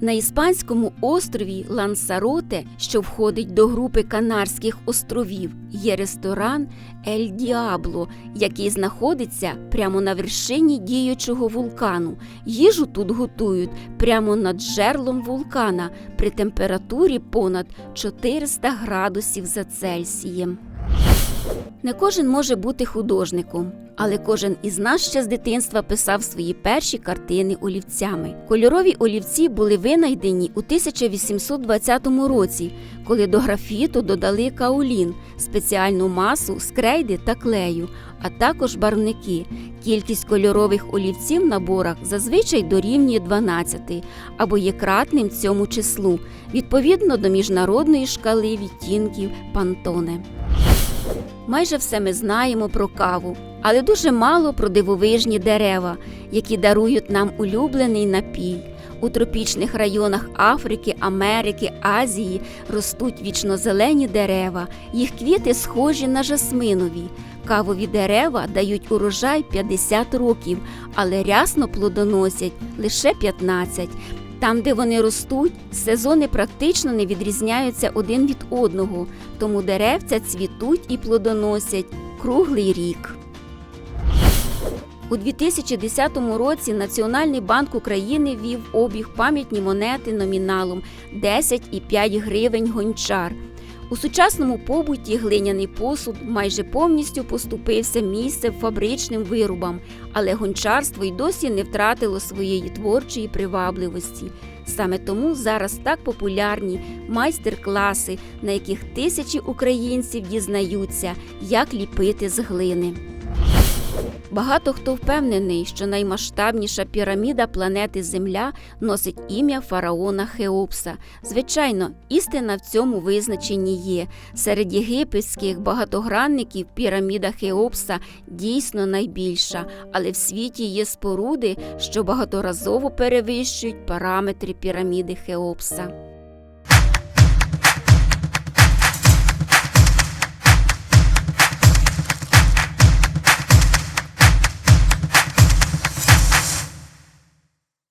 На іспанському острові Лансароте, що входить до групи Канарських островів, є ресторан Ель Діабло, який знаходиться прямо на вершині діючого вулкану. Їжу тут готують прямо над жерлом вулкана при температурі понад 400 градусів за Цельсієм. Не кожен може бути художником, але кожен із нас ще з дитинства писав свої перші картини олівцями. Кольорові олівці були винайдені у 1820 році, коли до графіту додали каолін, спеціальну масу з крейди та клею, а також барвники. Кількість кольорових олівців в наборах зазвичай дорівнює 12 або є кратним цьому числу, відповідно до міжнародної шкали відтінків Пантоне. Майже все ми знаємо про каву, але дуже мало про дивовижні дерева, які дарують нам улюблений напій. У тропічних районах Африки, Америки, Азії ростуть вічнозелені дерева. Їх квіти схожі на жасминові. Кавові дерева дають урожай 50 років, але рясно плодоносять лише 15. Там, де вони ростуть, сезони практично не відрізняються один від одного, тому деревця цвітуть і плодоносять круглий рік. У 2010 році Національний банк України ввів обіг пам'ятні монети номіналом 10,5 гривень гончар. У сучасному побуті глиняний посуд майже повністю поступився місце фабричним виробам, але гончарство й досі не втратило своєї творчої привабливості. Саме тому зараз так популярні майстер-класи, на яких тисячі українців дізнаються, як ліпити з глини. Багато хто впевнений, що наймасштабніша піраміда планети Земля носить ім'я фараона Хеопса. Звичайно, істина в цьому визначенні є. Серед єгипетських багатогранників піраміда Хеопса дійсно найбільша, але в світі є споруди, що багаторазово перевищують параметри піраміди Хеопса.